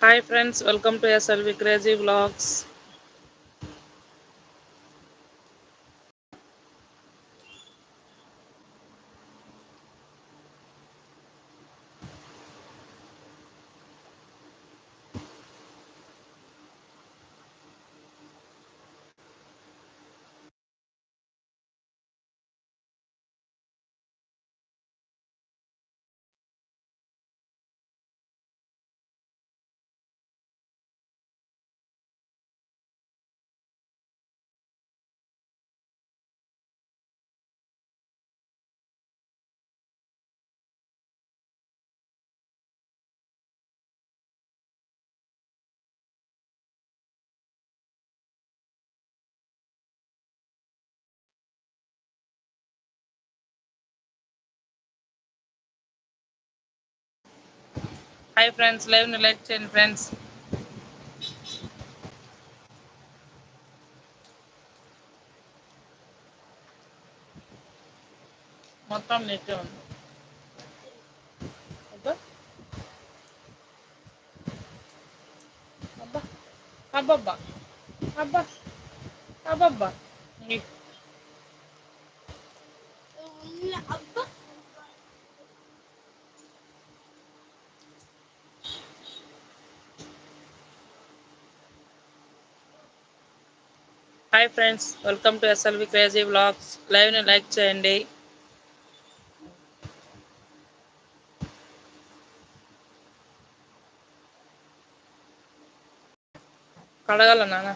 Hi friends welcome to SLV crazy vlogs hi friends లైవ్ని like చేయండి friends మొత్తం నెట్టే ఉంది. అబ్బా. అబ్బా. అబ్బబ్బా. అబ్బా. అబ్బబ్బా. Hi friends welcome to SLV crazy blogs లైవ్ని like చేయండి. కడగల నాన్న.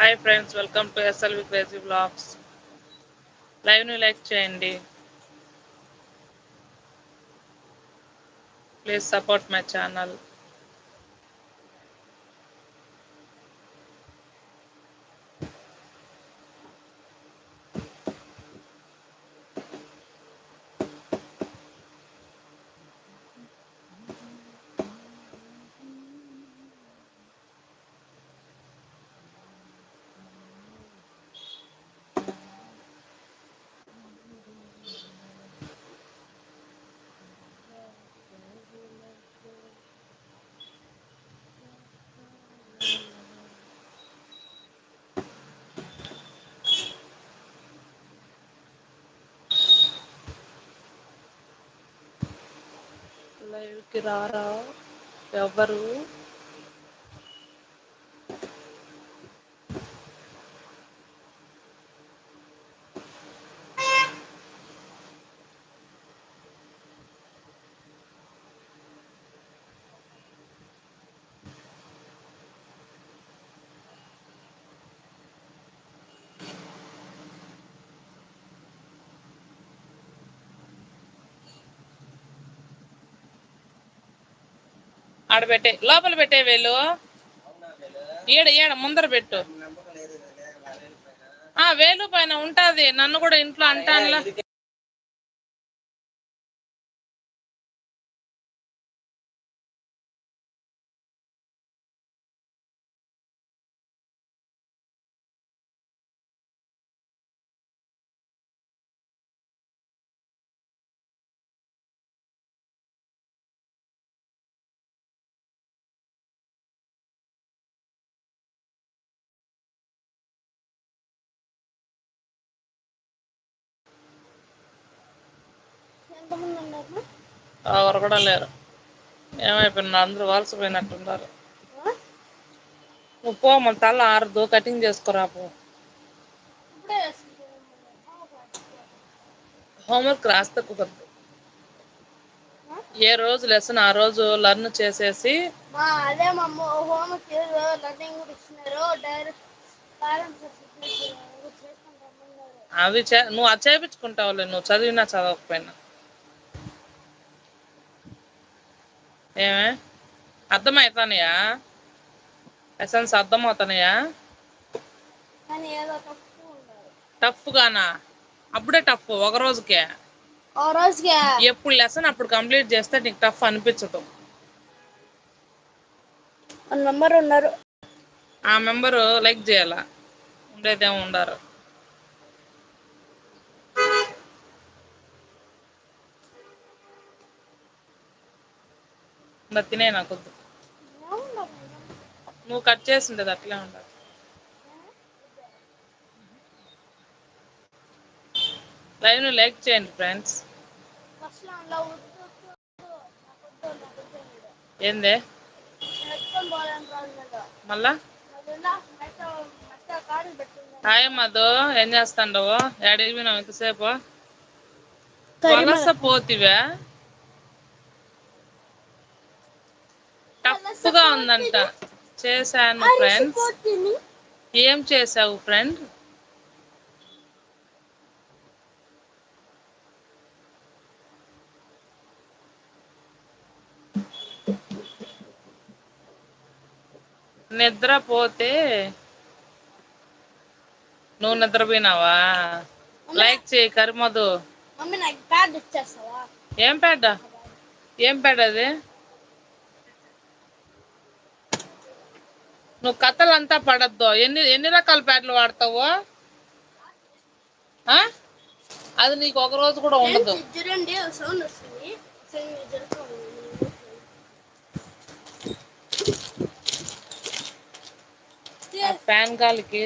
Hi friends welcome to SLV crazy blogs లైవ్ని like చేయండి. ప్లీజ్ సపోర్ట్ మై ఛానల్ లైవ్కి రారా? ఎవ్వరు ఆడ పెట్టే లోపల పెట్టే వేలు. ఏడ ఏడ ముందర పెట్టు. ఆ వేలు పైన ఉంటాది. నన్ను కూడా ఇంట్లో అంటానులా. ఎవరు కూడా లేరు. ఏమైపోయిన అందరూ వలసపోయినట్టున్నారు నువ్వు పో మన తల ఆరదు కటింగ్ చేసుకోరా పో. హోంవర్క్ రాస్తే కుదరదు. ఏ రోజు లెసన్ ఆ రోజు లర్న్ చేసేసి అదే లర్నింగ్ కూడా ఇచ్చినారు అవి చే నువ్వు అది చేపించుకుంటావులే నువ్వు చదివినా చదవకపోయినా. ఏమే? అర్థమవుతానయా లెసన్స్ అర్థం అవుతానయా కానీ ఏదో తప్పు ఉండాలి. టఫ్ గానా అప్పుడే టఫ్ ఒక రోజుకే. ఎప్పుడు లెసన్ అప్పుడు కంప్లీట్ చేస్తే నీకు టఫ్ అనిపించదు. మెంబర్ ఉన్నారు. ఆ మెంబరు లైక్ చేయాల? ఉండేదేమో ఉండారు. ఇంగ తినేయ్ నాకొద్దు. నువ్వు కట్ చేసిండేది అట్లే ఉండాలి. లైవ్ని లైక్ చేయండి ఫ్రెండ్స్. వద్దు వద్దు ఏందే? మళ్ళా? హాయ్ మధు ఏం చేస్తాండావు? యాడికి పోయినావు ఇంతసేపు? వలస పోతివా? టఫ్గా ఉందంట. చేశాను ఫ్రెండ్స్. ఏం చేసావు ఫ్రెండ్? నిద్రపోతే నువ్వు నిద్రపోయినావా? Like pad ఇచ్చేస్తావా? ఏం ప్యాడ్? ఏం ప్యాడ్ అది? నువ్వు కథలంతా పడద్దు. ఎన్ని ఎన్ని రకాల ప్యాడ్లు వాడతావు? ఆ? అది నీకు ఒక రోజు కూడా ఉండదు. ఫ్రెండ్స్ చూడండి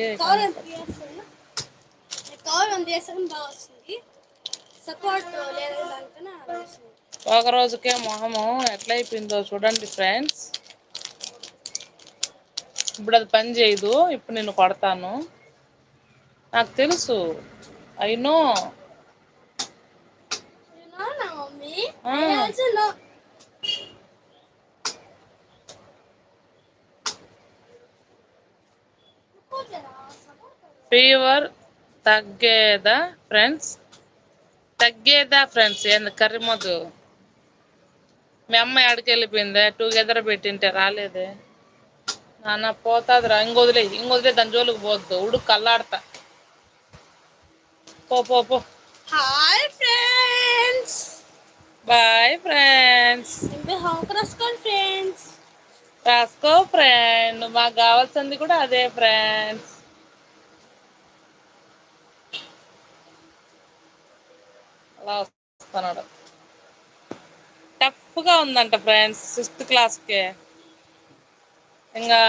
ఒక రోజుకే మొహము ఎట్లా అయిపోయిందో చూడండి ఫ్రెండ్స్. ఇప్పుడు అది పని చేయదు. ఇప్పుడు నేను కొడతాను. నాకు తెలుసు. I know. అవునా మమ్మీ? ఆ. I also know. ఫీవర్ తగ్గేదా ఫ్రెండ్స్ తగ్గేదా ఫ్రెండ్స్ ఏంది కర్రీ మోద్దు మీ అమ్మ యాడికి వెళ్ళిపోయిందే టుగెదర్ పెట్టింటే రాలేదే? నాన్న పోతాదిరా ఇంగ వదిలేయ్ దాని జోలికి పోవద్దు ఉడుకు అల్లాడతా పో పో పో. Hi friends. Bye friends. ఇంకా హోంవర్క్ రాసుకోండి ఫ్రెండ్స్? రాస్కో ఫ్రెండ్ మాకు కావాల్సింది కూడా అదే ఫ్రెండ్స్. అలా వస్తున్నాడు. టఫ్గా ఉందంట ఫ్రెండ్స్ సిక్స్త్ క్లాస్ ఇంకా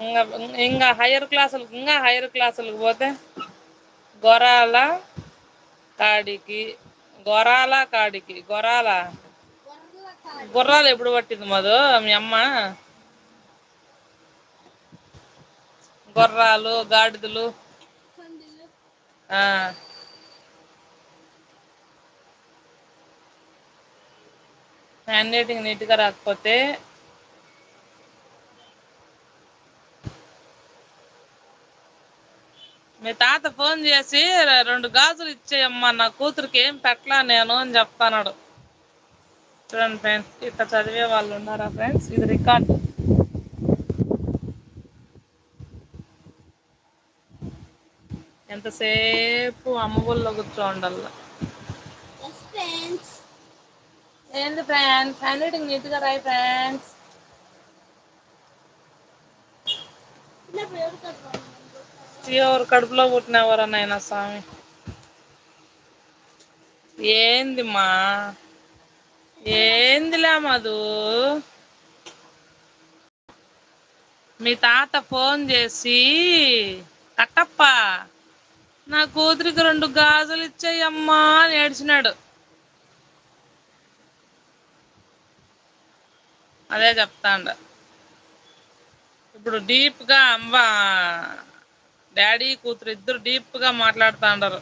ఇంకా ఇంకా హయ్యర్ క్లాసులకు ఇంకా హయ్యర్ క్లాసులకు పోతే గొరాల కాడికి గొరాల కాడికి గొరాల. గుర్రాలు ఎప్పుడు పట్టింది మధు మీ అమ్మ? గుర్రాలు గాడిదలు. ఆ. హ్యాండ్ రైటింగ్ నీట్గా రాకపోతే మీ తాత ఫోన్ చేసి రెండు గాజులు ఇచ్చేయమ్మా నా కూతురికి ఏం పెట్లా నేను? అని చెప్తన్నాడు. చూడండి ఫ్రెండ్స్ ఇట్లా చదివే వాళ్ళు ఉన్నారా ఫ్రెండ్స్? ఇది రికార్డు. ఎంతసేపు అమ్మ ఒళ్ళో కూర్చోండల్ల. ఎస్ ఫ్రెండ్స్ ఏంది ఫ్రెండ్స్? హ్యాండ్ రైటింగ్ నీట్గా రాయ్ ఫ్రెండ్స్. ఎవరు ఎవరు కడుపులో పుట్టినా నాయన స్వామి. ఏంది మా? ఏందిలే మధు? మీ తాత ఫోన్ చేసి కట్టప్ప నా కూతురికి రెండు గాజులు ఇచ్చేయమ్మా అని ఏడ్చినాడు. అదే చెప్తాండ. ఇప్పుడు డీప్గా డాడీ కూతురు ఇద్దరు డీప్గా మాట్లాడుతాండారు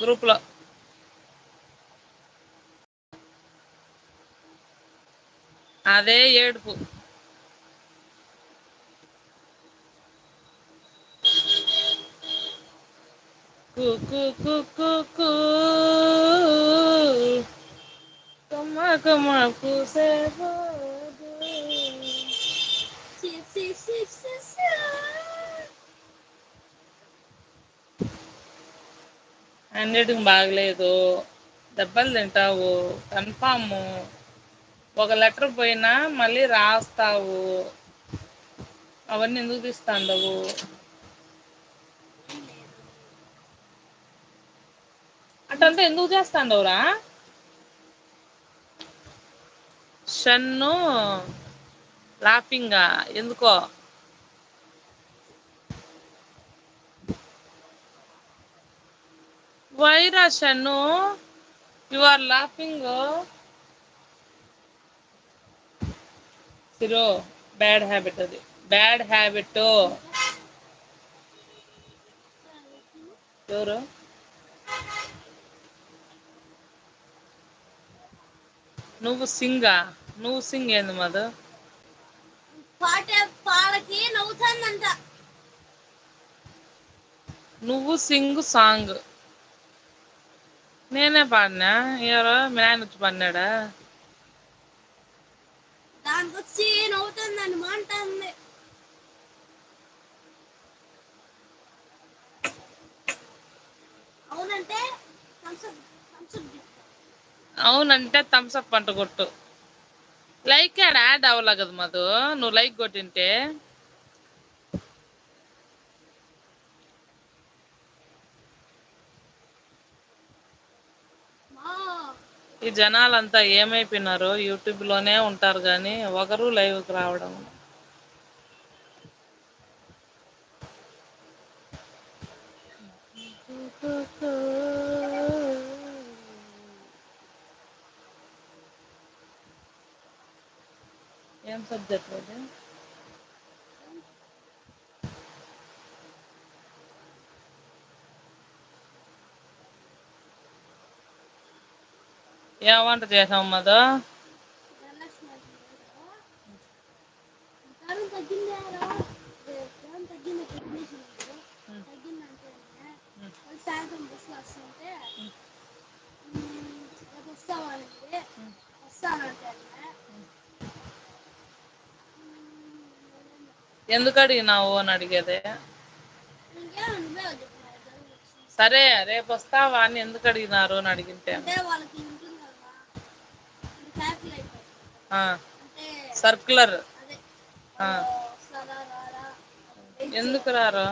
గ్రూప్లో. అదే ఏడుపు. కు కు కు హ్యాండ్రైటింగ్ బాగలేదు. దెబ్బలు తింటావు. కన్ఫాము. ఒక లెటర్ పోయినా మళ్ళీ రాస్తావు. అవన్నీ ఎందుకు తీస్తాండవు? అట్టంతా ఎందుకు చేస్తాండవురా? షన్ను లాఫింగా ఎందుకో? వై రా Shannu you are laughing Shiru bad habit అది. బ్యాడ్ హ్యాబిట్ ఎవరు? నువ్వు సింగా? నువ్వు సింగ్ ఏంది మధు? పాట పాడకి నవ్వుతాందంట. నువ్వు సింగు సాంగ్. నేనే పాడినా? ఎవరు? మీ నాయన వచ్చి పాడినాడా? దానికి వచ్చి నవ్వుతుందని అవునంటే అవునంటే థమ్సప్ అంట కొట్టు. లైక్ యాడ యాడ్ అవ్వలే కదా మధు? నువ్వు లైక్ కొట్టింటే మా ఈ జనాలంతా ఏమైపోయినారో యూట్యూబ్లోనే ఉంటారు గాని ఒకరు లైవ్కి రావడం. ఏం సబ్జెక్ట్ అది? ఏ వంట చేసావు మధు? ఎందుకు అడిగినావు అని అడిగేది? సరే రేపు వస్తావా అని ఎందుకు అడిగినారు అని అడిగింటే? వాళ్ళకి రారా. ఎందుకు రారు?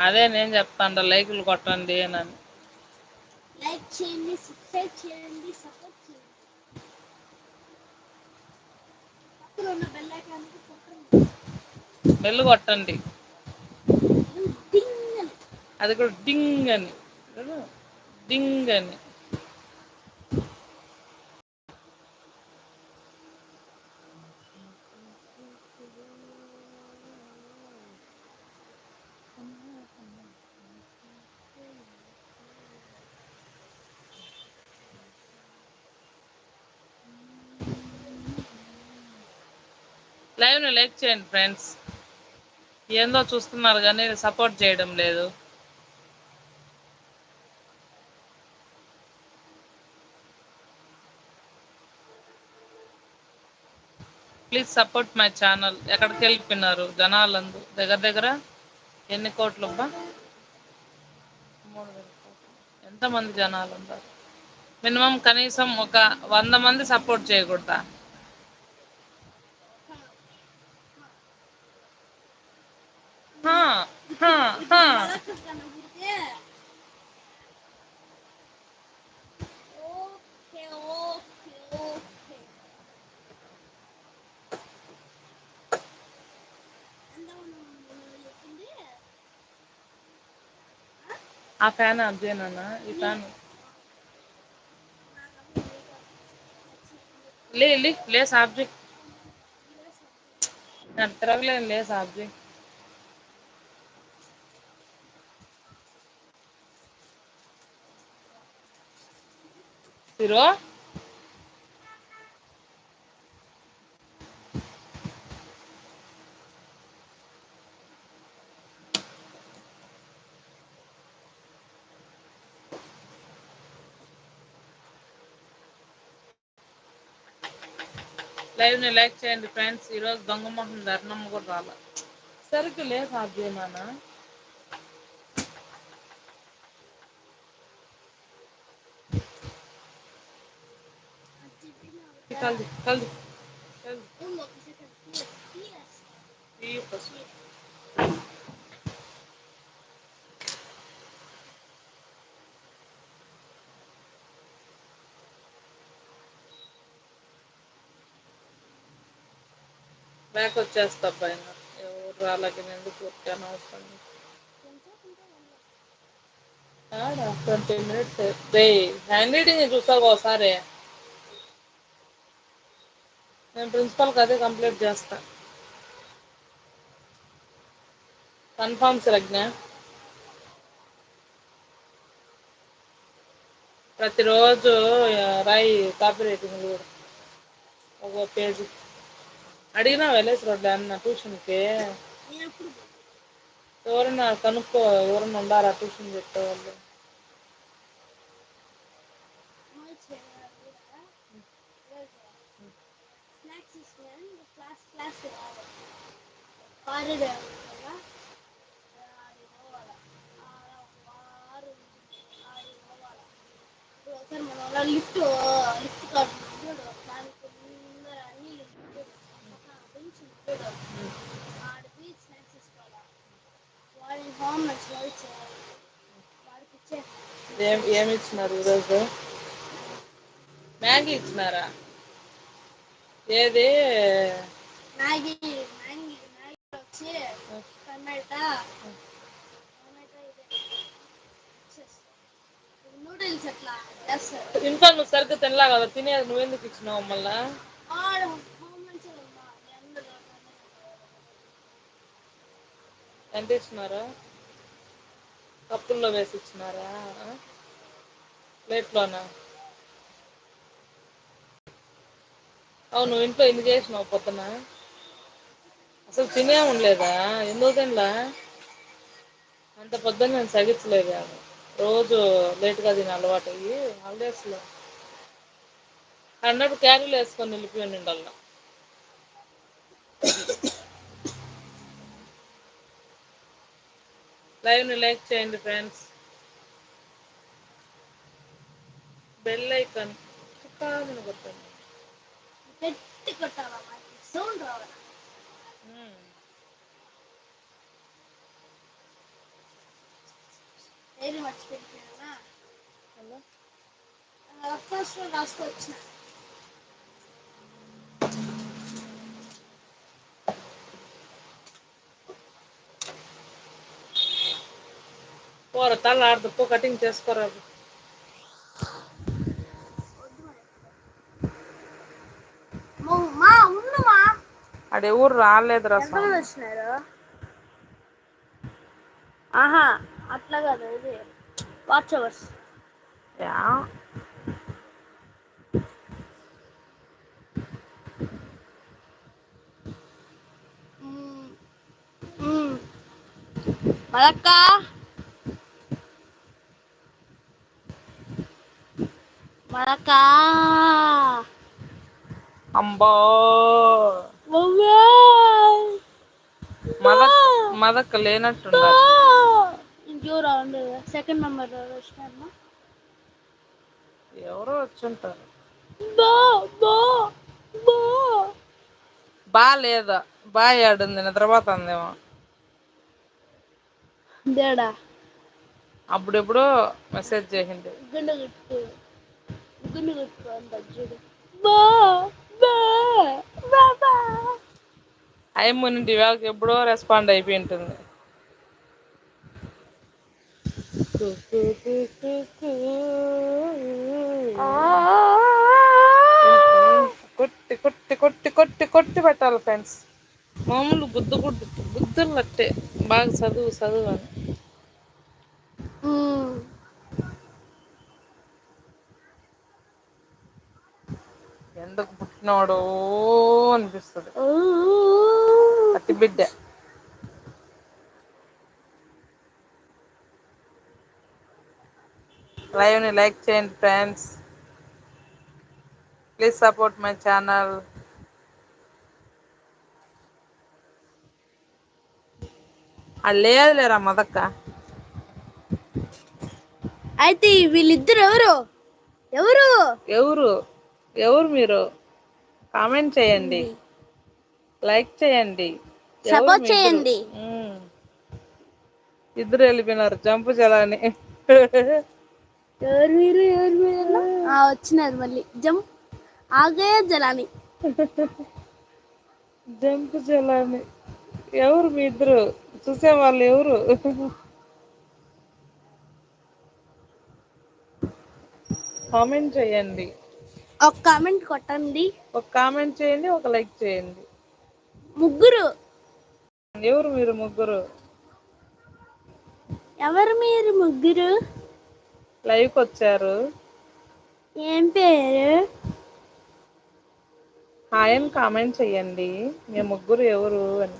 అదే నేను చెప్తాండ లైకులు కొట్టండి అని. లైక్ చేయండి సబ్స్క్రైబ్ చేయండి సపోర్ట్ చేయండి. పక్కన ఉన్న బెల్ ఐకాన్ కొట్టండి. బెల్ కొట్టండి డింగ్ అని. అది కూడా డింగ్ అని. డింగ్ అని. లైవ్ని లైక్ చేయండి ఫ్రెండ్స్. ఏందో చూస్తున్నారు కానీ సపోర్ట్ చేయడం లేదు. Please support my channel. ఎక్కడికి వెళ్ళిపోయినారు జనాలందు దగ్గర దగ్గర ఎన్ని కోట్లబ్బా మూడు వేల కోట్లు. ఎంత మంది జనాలు ఉన్నారు? మినిమం కనీసం ఒక వంద మంది సపోర్ట్ చేయకూడదా? హా హా హా రాక్షస్ కనబడితే ఓకే ఓకే ఓకే ఎంత మంది చెప్పింది ఆ ఫ్యాన్ ఆఫ్ చేయ్ నాన్న ఈ ఫ్యాన్ నాకు అసలు నీతో లే లే లేసి ఆఫ్ చెయ్ నిద్రలేదు లేసి ఆఫ్ చెయ్ తిరు లైవ్ని లైక్ చేయండి ఫ్రెండ్స్ ఈ రోజు దొంగ మొహం ధరణమ్మ కూడా రాలే. సరిగ్గా లేసి ఆఫ్ చెయ్ నాన్న ఈ కల్ కల్ కల్ ఉండు ఒక సెకండ్ టీ టీ వస్తా టీ ఫస్ట్ బ్యాక్ వచ్చేస్తా పైన ఎవరు రాలే ఎందుకు ఊరికే అనవసరంగా ఎంతసేపు ఉంటే యాడ ట్వంటీ మినిట్స్ రేయ్ హ్యాండ్ రైటింగ్ చూస్తావా ఒకసారి నేను ప్రిన్సిపాల్కి అదే కంప్లీట్ చేస్తా. కన్ఫామ్ ప్రజ్ఞ ప్రతిరోజు రాయి కాపీ రైటింగ్ కూడా. ఒక్కో పేజీ అడిగినా వెళ్ళేసి రోడ్డు అన్న ట్యూషన్కి ఎవరైనా ఎవరన్నా కనుక్కో ఎవరన్నా ఉండారా ట్యూషన్ చెప్పేవాళ్ళు నోట్స్ చేయమన్నారు కూడా ఈరోజు స్నాక్స్ తీసుకున్నాను ఇంకా క్లాస్ కారిడార్ కదా ఇప్పుడు ఒకసారి మన వాళ్ళ లిఫ్ట్ లిఫ్ట్ కాడ చూడు దానికి ముందర చూడు స్నాక్స్ తీసుకోవాలా వాడికి హోమ్ వర్క్స్ చేయాలి వాడికి ఏం ఏమి ఇచ్చినారు ఈరోజు? మ్యాగీ ఇచ్చినారా? ఏది? మ్యాగీ మ్యాగీ మ్యాగీ వచ్చి టమాటా నూడిల్స్ ఎట్లా చేస్తారు ఇంట్లో నువ్వు సరిగ్గా తినలే కదా తినేది నువ్వెందుకు ఇచ్చినావు మళ్ళా? ఆడ మంచిగా ఎంత ఇచ్చినారు? కప్పుల్లో వేసి ఇచ్చినారా? ప్లేట్లోనా? అవును ఇంట్లో ఎన్ని చేసినావు పొద్దున. అసలు తినే ఉండలేదా? ఎందుకు తినలా అంత పొద్దున్న నేను సగిచ్చలేదు? రోజు లేట్గా తినే అలవాటు అయ్యి హాలిడేస్ అన్నప్పుడు క్యారీలు వేసుకొని వెళ్ళిపోయి ఉండాల. లైవ్ని లైక్ చేయండి ఫ్రెండ్స్. Bell icon. కొట్టండి. గట్టి కొట్టాల సౌండ్ రావాలి? మర్చిపోయిన హలో? ఫస్ట్ పోర తల ఆడదు. పో కటింగ్ చేసుకోరాదు మా ఉండుమా ఆడ ఎవరు రాలేదు రా ఎంతమంది స్వామి వచ్చినారు ఆహా అట్లా కాదు ఇది వాచ్ అవర్స్ యా మలక్క మలక్కా అంబా మదక్ మదక్క లేనట్టుండాది ఇంకెవరు ఉండేది సెకండ్ మెంబర్ ఎవరు వచ్చినారమ్మా ఎవరో వచ్చుంటారు. బో లేదు? బా ఏడుంది నిద్రపోతుందేమో దేడా అప్పుడెప్పుడో మెసేజ్ చేసింది. గుండు కొట్టుకో గుండు చూడు. బో బా. ఆయమ్మ ఉండింటే ఈవేళకి ఎప్పుడో రెస్పాండ్ అయిపోయి ఉంటుంది. కు కు కు కు కు కొట్టి కొట్టి కొట్టి కొట్టి కొట్టి పెట్టాలి ఫ్రెండ్స్ మాములు గుద్దుకుద్దు గుద్దున్నట్టే బాగా చదువు చదువు అని. ఎందుకు పుట్టినోడో అనిపిస్తది. అట్టి బిడ్డ. లైవ్ని లైక్ చేయండి friends. Please support my channel. లేదు లేరా మదక్క? అయితే వీళ్ళిద్దరు ఎవరు? ఎవరు? ఎవరు? ఎవరు మీరు? కామెంట్ చేయండి. లైక్ చేయండి. ఎవరు సపోర్ట్ మీ ఇద్దరు? చేయండి. ఇద్దరు వెళ్ళిపోయినారు. జంపు జలాని ఎవరు మీరు? ఎవరు మీరు? ఆ వచ్చినారు మళ్ళీ. జం ఆగే జలాని. జంపు జలాని ఎవరు మీ ఇద్దరు? చూసే వాళ్ళు ఎవరు? కామెంట్ చెయ్యండి ఒక కామెంట్ కొట్టండి. ఒక కామెంట్ చేయండి ఒక లైక్ చేయండి. ముగ్గురు. ఎవరు మీరు ముగ్గురు? ఎవరు మీరు ముగ్గురు? లైవ్కి వచ్చారు. ఏం పేరు? హాయ్ అని కామెంట్ చెయ్యండి మీ ముగ్గురు ఎవరు అని.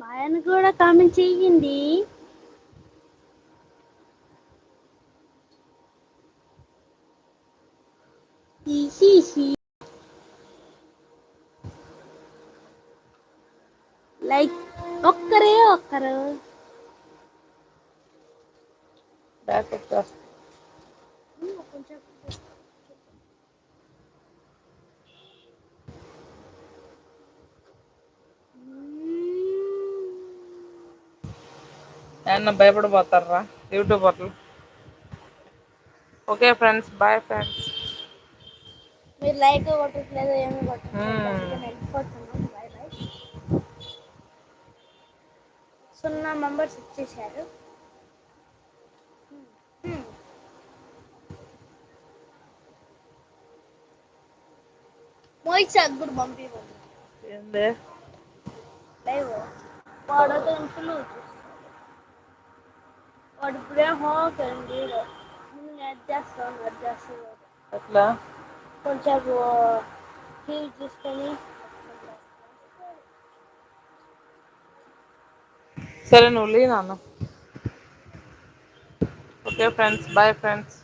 బాయ్ అని కూడా కామెంట్ చెయ్యండి లైక్ ఒక్కరే ఒక్కరు. బ్యాక్ వచ్చేస్తా కొంచెం ఏమన్నా భయపడిపోతారా? యూట్యూబర్లు okay friends bye friends like కొట్టట్లేదు ఏమి కొట్టట్లేదు. మ్మ్. అందుకే వెళ్ళిపోతున్నాం బాయ్ బాయ్ సున్నా మెంబర్స్ వచ్చేసారు. మోహిత్ చాట్ కూడా పంపిమను ఏందే? లైవ్. వాడైతే ఫుల్ వాడు ఇప్పుడే హోంవర్క్ చేయాలి ముందు నేను చేస్తాను అది చేస్తాను. కొంచెం కొంచెపు టీవీ సరే నువ్వు లే నాన్న. Okay friends bye friends.